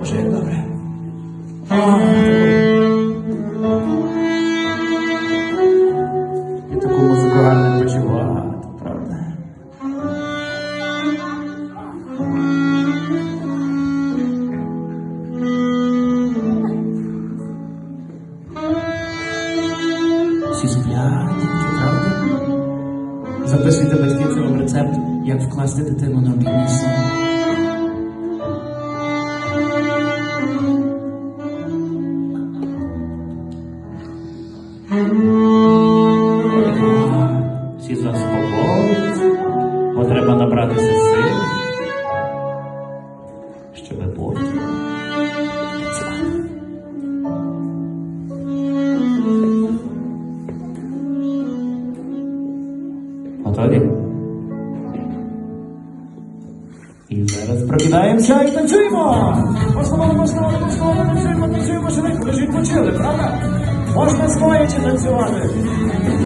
Боже, як добре. І таку музику гарно почувати, правда? Всі сплять, правда? Записуйте батьківцям вам рецепт, як вкласти дитину на обідній сон. Всі заспокоїться, бо треба набратися сил, щоб потім. Готові? І зараз прокидаємося і танцюємо! Постанови, постанови, постанови, танцюємо, танцюємо, швидко, ви ж відпочили, правда? Можна стоячи танцювати.